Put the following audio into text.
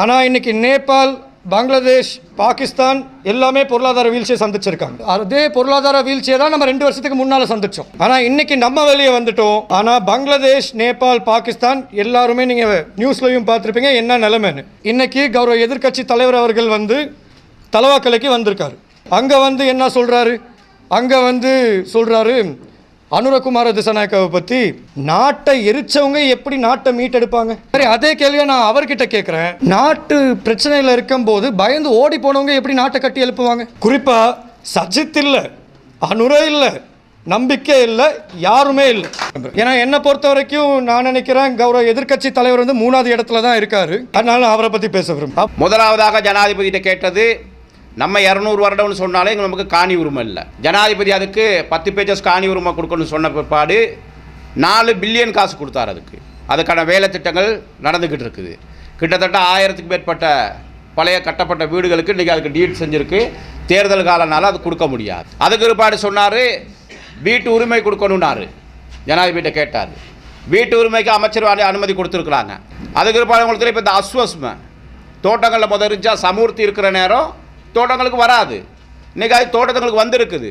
ஆனால் இன்னைக்கு நேபாள் பங்களாதேஷ் பாகிஸ்தான் எல்லாமே பொருளாதார வீழ்ச்சியை சந்திச்சிருக்காங்க. அதே பொருளாதார வீழ்ச்சியை தான் நம்ம ரெண்டு வருஷத்துக்கு முன்னால் சந்திச்சோம். ஆனால் இன்னைக்கு நம்ம வெளியே வந்துட்டோம். ஆனால் பங்களாதேஷ் நேபாள் பாகிஸ்தான் எல்லாருமே நீங்கள் நியூஸ்லையும் பார்த்துருப்பீங்க என்ன நிலைமைன்னு. இன்னைக்கு கௌரவ எதிர்க்கட்சி தலைவர் அவர்கள் வந்து தலவாக்கலைக்கு வந்திருக்காரு. அங்கே வந்து என்ன சொல்கிறாரு அங்கே வந்து சொல்கிறாரு அனுரகுமார திசநாயக்காவை பற்றி நாட்டை எரிச்சவங்க எப்படி நாட்டை மீட்டெடுப்பாங்க? சரி அதே கேள்வியை நான் அவர்கிட்ட கேட்குறேன் நாட்டு பிரச்சனையில் இருக்கும்போது பயந்து ஓடி போனவங்க எப்படி நாட்டை கட்டி எழுப்புவாங்க? குறிப்பாக சஜித் இல்லை அனுர இல்லை நம்பிக்கை இல்லை யாருமே இல்லை. ஏன்னா என்னை பொறுத்த வரைக்கும் நான் நினைக்கிறேன் கௌரவ எதிர்க்கட்சி தலைவர் வந்து மூணாவது இடத்துல தான் இருக்காரு. அதனால அவரை பற்றி பேச விரும்ப முதலாவதாக ஜனாதிபதியிட்ட கேட்டது நம்ம இரநூறு வருடம்னு சொன்னாலே நமக்கு காணி உரிமை இல்லை. ஜனாதிபதி அதுக்கு பத்து பேஜஸ் காணி உரிமை கொடுக்கணும்னு சொன்ன பிற்பாடு நாலு பில்லியன் காசு கொடுத்தாரு அதுக்கு. அதுக்கான வேலை திட்டங்கள் நடந்துக்கிட்டு இருக்குது. கிட்டத்தட்ட ஆயிரத்துக்கு மேற்பட்ட பழைய கட்டப்பட்ட வீடுகளுக்கு இன்றைக்கி அதுக்கு டீட் செஞ்சுருக்கு. தேர்தல் காலனால அது கொடுக்க முடியாது. அதுக்கு பிற்பாடு சொன்னார் வீட்டு உரிமை கொடுக்கணுன்னாரு ஜனாதிபதியிட்ட கேட்டார். வீட்டு உரிமைக்கு அமைச்சர் அனு- அனுமதி கொடுத்துருக்குறாங்க. அதுக்கு பிற்பாடு உங்களுக்கு இப்போ இந்த அஸ்வஸ்ம தோட்டங்களில் முதல் இருந்துச்சா சமூர்த்தி இருக்கிற நேரம் தோட்டங்களுக்கு வராது. இன்றைக்கி அது தோட்டங்களுக்கு வந்திருக்குது.